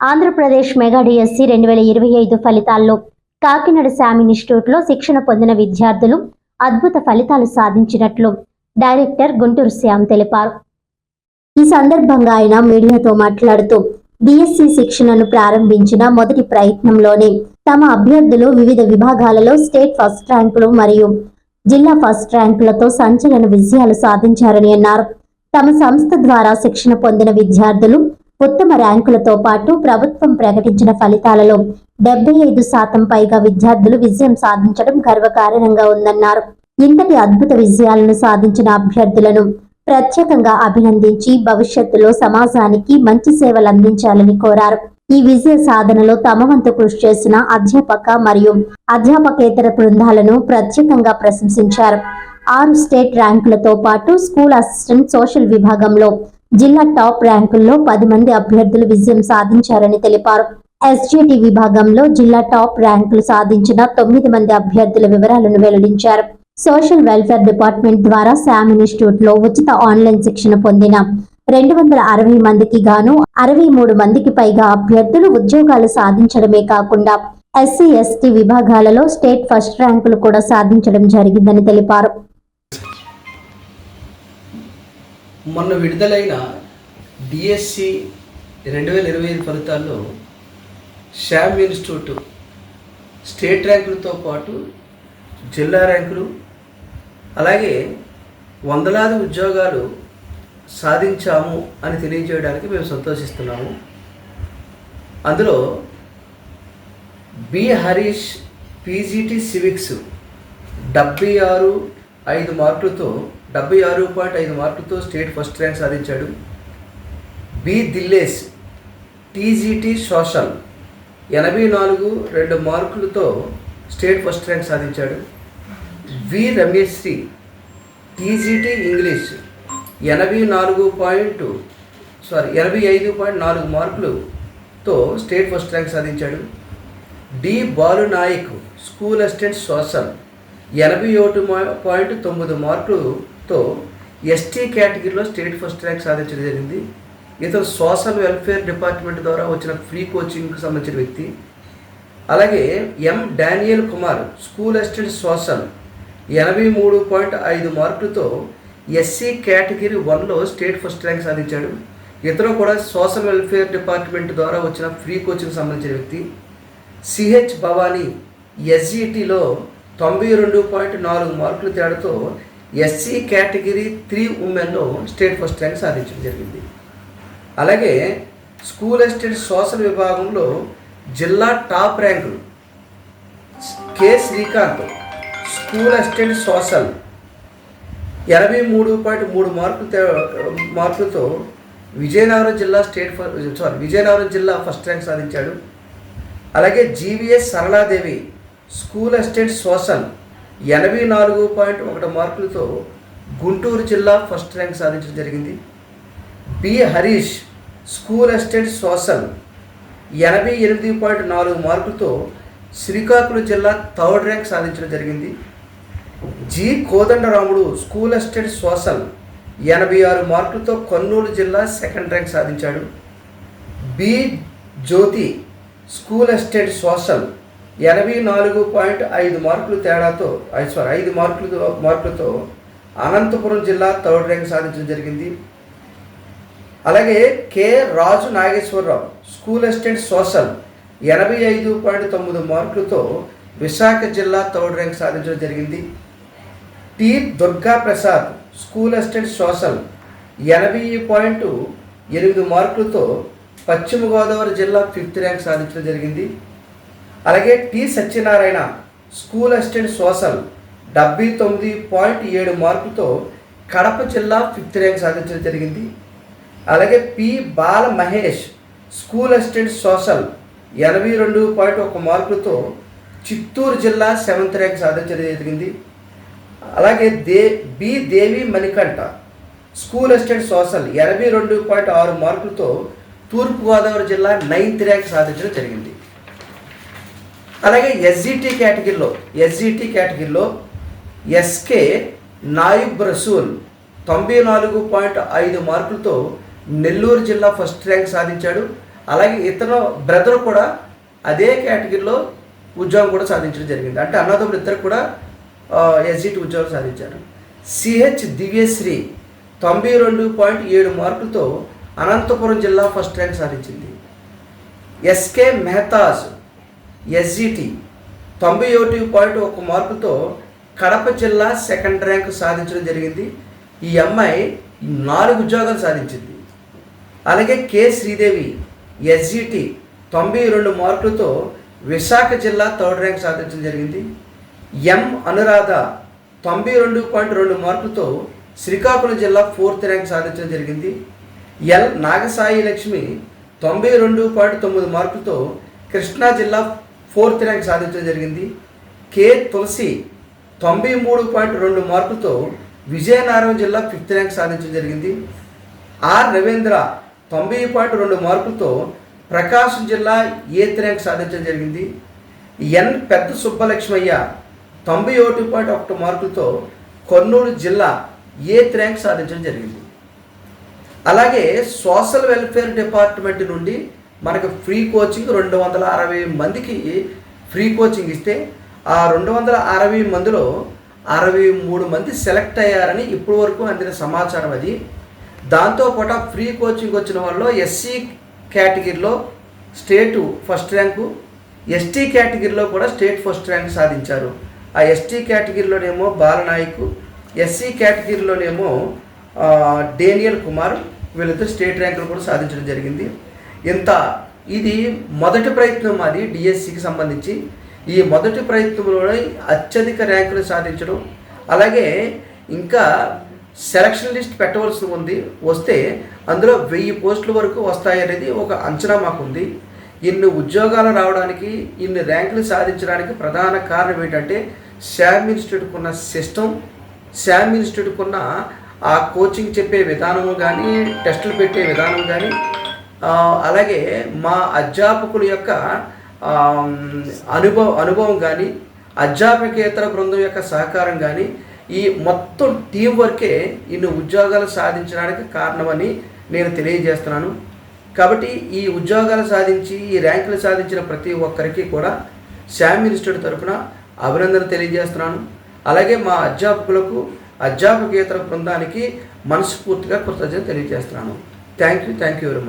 Andhra Pradesh mega DSC రెండు వేల ఇరవై ఐదు ఫలితాల్లో కాకినాడ శామ్ ఇన్స్టిట్యూట్లో శిక్షణ పొందిన విద్యార్థులు అద్భుత ఫలితాలు సాధించినట్లు డైరెక్టర్ గుంటూరు శ్యామ్ తెలిపారు. ఈ సందర్భంగా ఆయన మీడియాతో మాట్లాడుతూ డిఎస్సి శిక్షణను ప్రారంభించిన మొదటి ప్రయత్నంలోనే తమ అభ్యర్థులు వివిధ విభాగాలలో స్టేట్ ఫస్ట్ ర్యాంకులు మరియు జిల్లా ఫస్ట్ ర్యాంకులతో సంచలన విజయాలు సాధించారని అన్నారు. తమ సంస్థ ద్వారా శిక్షణ పొందిన విద్యార్థులు ఉత్తమ ర్యాంకులతో పాటు ప్రభుత్వం ప్రకటించిన ఫలితాలలో డెబ్బై ఐదు శాతం పైగా విద్యార్థులు విజయం సాధించడం గర్వకారణంగా ఉందన్నారు. ఇంతటి అద్భుత విజయాలను సాధించిన అభ్యర్థులను ప్రత్యేకంగా అభినందించి భవిష్యత్తులో సమాజానికి మంచి సేవలు అందించాలని కోరారు. ఈ విజయ సాధనలో తమ వంతు కృషి చేసిన అధ్యాపక మరియు అధ్యాపకేతర బృందాలను ప్రత్యేకంగా ప్రశంసించారు. ఆరు స్టేట్ ర్యాంకులతో పాటు స్కూల్ అసిస్టెంట్ సోషల్ విభాగంలో జిల్లా టాప్ ర్యాంకుల్లో పది మంది అభ్యర్థులు విజయం సాధించారని తెలిపారు. ఎస్జిటి విభాగంలో జిల్లా టాప్ ర్యాంకులు సాధించిన తొమ్మిది మంది అభ్యర్థుల వివరాలను వెల్లడించారు. సోషల్ వెల్ఫేర్ డిపార్ట్మెంట్ ద్వారా శామ్ ఇన్స్టిట్యూట్లో ఉచిత ఆన్లైన్ శిక్షణ పొందిన రెండు వందల అరవై మందికి గాను అరవై మూడు మందికి పైగా అభ్యర్థులు ఉద్యోగాలు సాధించడమే కాకుండా ఎస్సీ ఎస్టీ విభాగాలలో స్టేట్ ఫస్ట్ ర్యాంకులు కూడా సాధించడం జరిగిందని తెలిపారు. మొన్న విడుదలైన డిఎస్సి రెండు వేల ఇరవై ఐదు ఫలితాల్లో శామ్ ఇన్స్టిట్యూట్ స్టేట్ ర్యాంకులతో పాటు జిల్లా ర్యాంకులు అలాగే వందలాది ఉద్యోగాలు సాధించాము అని తెలియజేయడానికి మేము సంతోషిస్తున్నాము. అందులో బి హరీష్ పీజీటీ సివిక్స్ డెబ్బై ఆరు ఐదు మార్కులతో డెబ్బై ఆరు పాయింట్ ఐదు మార్కులతో స్టేట్ ఫస్ట్ ర్యాంక్ సాధించాడు. బి దిల్లేష్ టీజీటీ సోషల్ ఎనభై నాలుగు రెండు మార్కులతో స్టేట్ ఫస్ట్ ర్యాంక్ సాధించాడు. V Ramesh Sri TGT English ఎనభై నాలుగు పాయింట్ సారీ ఎనభై ఐదు పాయింట్ నాలుగు మార్కులతో స్టేట్ ఫస్ట్ ర్యాంక్ సాధించాడు. D Balu Naik school assistant social ఎనభై ఒకటి పాయింట్ తొమ్మిది మార్కులు తో ఎస్టీ కేటగిరీలో స్టేట్ ఫస్ట్ ర్యాంక్ సాధించడం జరిగింది. ఇతను సోషల్ వెల్ఫేర్ డిపార్ట్మెంట్ ద్వారా వచ్చిన ఫ్రీ కోచింగ్కి సంబంధించిన వ్యక్తి. అలాగే M Daniel Kumar school assistant social ఎనభై మూడు పాయింట్ ఐదు మార్కులతో ఎస్సీ కేటగిరీ వన్లో స్టేట్ ఫస్ట్ ర్యాంక్ సాధించాడు. ఇతను కూడా సోషల్ వెల్ఫేర్ డిపార్ట్మెంట్ ద్వారా వచ్చిన ఫ్రీ కోచింగ్ సంబంధించిన వ్యక్తి. సిహెచ్ భవానీ ఎస్జిటిలో తొంభై రెండు పాయింట్ నాలుగు మార్కుల తేడాతో ఎస్సీ కేటగిరీ త్రీ ఉమెన్లో స్టేట్ ఫస్ట్ ర్యాంక్ సాధించడం జరిగింది. అలాగే స్కూల్ అసిస్టెంట్ సోషల్ విభాగంలో జిల్లా టాప్ ర్యాంకులు K Srikanth school assistant social ఎనభై మూడు పాయింట్ మూడు మార్కులు మార్కులతో విజయనగరం జిల్లా స్టేట్ సారీ విజయనగరం జిల్లా ఫస్ట్ ర్యాంక్ సాధించాడు. అలాగే GVS Saraladevi school assistant social ఎనభై నాలుగు పాయింట్ ఒకటి మార్కులతో గుంటూరు జిల్లా ఫస్ట్ ర్యాంక్ సాధించడం జరిగింది. B. Harish school assistant social ఎనభై ఎనిమిది పాయింట్ నాలుగు మార్కులతో శ్రీకాకుళం జిల్లా థర్డ్ ర్యాంక్ సాధించడం జరిగింది. G. Kodandaramudu school assistant social ఎనభై ఆరు మార్కులతో కర్నూలు జిల్లా సెకండ్ ర్యాంక్ సాధించాడు. B. Jyothi school assistant social ఎనభై నాలుగు పాయింట్ ఐదు మార్కులు తేడాతో సారీ ఐదు మార్కులు మార్కులతో అనంతపురం జిల్లా థర్డ్ ర్యాంక్ సాధించడం జరిగింది. అలాగే K Raju Nageswararao school assistant social ఎనభై ఐదు పాయింట్ తొమ్మిది మార్కులతో విశాఖ జిల్లా థర్డ్ ర్యాంక్ సాధించడం జరిగింది. T Durga Prasad school assistant social ఎనభై పాయింట్ ఎనిమిది మార్కులతో పశ్చిమ గోదావరి జిల్లా ఫిఫ్త్ ర్యాంక్ సాధించడం జరిగింది. అలాగే T Satyanarayana school assistant social డెబ్బై తొమ్మిది పాయింట్ ఏడు మార్కులతో కడప జిల్లా ఫిఫ్త్ ర్యాంక్ సాధించడం జరిగింది. అలాగే P Bala Mahesh school assistant social ఎనభై రెండు పాయింట్ ఒక మార్కులతో చిత్తూరు జిల్లా సెవెంత్ ర్యాంక్ సాధించడం జరిగింది. అలాగే they B Devi Manikanta school assistant social ఎనభై రెండు పాయింట్ ఆరు మార్కులతో తూర్పుగోదావరి జిల్లా నైన్త్ ర్యాంక్ సాధించడం జరిగింది. అలాగే ఎస్జిటి కేటగిరీలో ఎస్జిటి కేటగిరీలో ఎస్కే నాయిబ్ రసూల్ తొంభై నాలుగు పాయింట్ ఐదు మార్కులతో నెల్లూరు జిల్లా ఫస్ట్ ర్యాంక్ సాధించాడు. అలాగే ఇతను బ్రదర్ కూడా అదే కేటగిరీలో ఉద్యోగం కూడా సాధించడం జరిగింది. అంటే అన్నదమ్ములు ఇద్దరు కూడా ఎస్జిటి ఉద్యోగం సాధించారు. సిహెచ్ దివ్యశ్రీ తొంభై రెండు పాయింట్ ఏడు మార్కులతో అనంతపురం జిల్లా ఫస్ట్ ర్యాంక్ సాధించింది. ఎస్కే మెహతాజ్ ఎస్జిటి తొంభై ఒకటి పాయింట్ ఒక మార్కుతో కడప జిల్లా సెకండ్ ర్యాంక్ సాధించడం జరిగింది. ఈ అమ్మాయి నాలుగు ఉద్యోగాలు సాధించింది. అలాగే కె శ్రీదేవి ఎస్జిటి తొంభై రెండు మార్కులతో విశాఖ జిల్లా థర్డ్ ర్యాంక్ సాధించడం జరిగింది. ఎం అనురాధ తొంభై రెండు పాయింట్ రెండు మార్కులతో శ్రీకాకుళం జిల్లా ఫోర్త్ ర్యాంక్ సాధించడం జరిగింది. ఎల్ నాగసాయి లక్ష్మి తొంభై రెండు పాయింట్ తొమ్మిది మార్కులతో కృష్ణా జిల్లా ఫోర్త్ ర్యాంక్ సాధించడం జరిగింది. కె తులసి తొంభై మూడు పాయింట్ రెండు మార్కులతో విజయనగరం జిల్లా ఫిఫ్త్ ర్యాంక్ సాధించడం జరిగింది. ఆర్ రవీంద్ర తొంభై పాయింట్ రెండు మార్కులతో ప్రకాశం జిల్లా ఎయిత్ ర్యాంక్ సాధించడం జరిగింది. ఎన్ పెద్ద సుబ్బలక్ష్మయ్య తొంభై ఒకటి పాయింట్ ఒకటి మార్కులతో కర్నూలు జిల్లా ఎయిత్ ర్యాంక్ సాధించడం జరిగింది. అలాగే సోషల్ వెల్ఫేర్ డిపార్ట్మెంట్ నుండి మనకు ఫ్రీ కోచింగ్ రెండు వందల అరవై మందికి ఫ్రీ కోచింగ్ ఇస్తే ఆ రెండు వందల అరవై మందిలో అరవై మూడు మంది సెలెక్ట్ అయ్యారని ఇప్పటి వరకు అందిన సమాచారం అది. దాంతోపాటు పాటు ఫ్రీ కోచింగ్ వచ్చిన వాళ్ళు ఎస్సీ కేటగిరీలో స్టేట్ ఫస్ట్ ర్యాంకు ఎస్టీ కేటగిరీలో కూడా స్టేట్ ఫస్ట్ ర్యాంక్ సాధించారు. ఆ ఎస్టీ కేటగిరీలోనేమో బాలనాయక్ ఎస్సీ కేటగిరీలోనేమో డేనియల్ కుమార్ వీళ్ళిద్దరు స్టేట్ ర్యాంకులు కూడా సాధించడం జరిగింది. ఇంత ఇది మొదటి ప్రయత్నం అది డిఎస్సికి సంబంధించి. ఈ మొదటి ప్రయత్నంలో అత్యధిక ర్యాంకులు సాధించడం. అలాగే ఇంకా సెలక్షన్ లిస్ట్ పెట్టవలసి ఉంది. వస్తే అందులో వెయ్యి పోస్టుల వరకు వస్తాయనేది ఒక అంచనా మాకుంది. ఇన్ని ఉద్యోగాలు రావడానికి ఇన్ని ర్యాంకులు సాధించడానికి ప్రధాన కారణం ఏంటంటే శామ్ ఇన్స్టిట్యూట్కి ఉన్న సిస్టమ్. శామ్ ఇన్స్టిట్యూట్కి ఉన్న ఆ కోచింగ్ చెప్పే విధానము కానీ టెస్టులు పెట్టే విధానం కానీ అలాగే మా అధ్యాపకుల యొక్క అనుభవం అనుభవ అనుభవం కానీ అధ్యాపకేతర బృందం యొక్క సహకారం కానీ ఈ మొత్తం టీం వర్కే ఇన్ని ఉద్యోగాలు సాధించడానికి కారణమని నేను తెలియజేస్తున్నాను. కాబట్టి ఈ ఉద్యోగాలు సాధించి ఈ ర్యాంకులు సాధించిన ప్రతి ఒక్కరికి కూడా శామ్ ఇన్స్టిట్యూట్ తరఫున అభినందన తెలియజేస్తున్నాను. అలాగే మా అధ్యాపకులకు అధ్యాపకేతర బృందానికి మనస్ఫూర్తిగా కృతజ్ఞత తెలియజేస్తున్నాను. Thank you thank you very much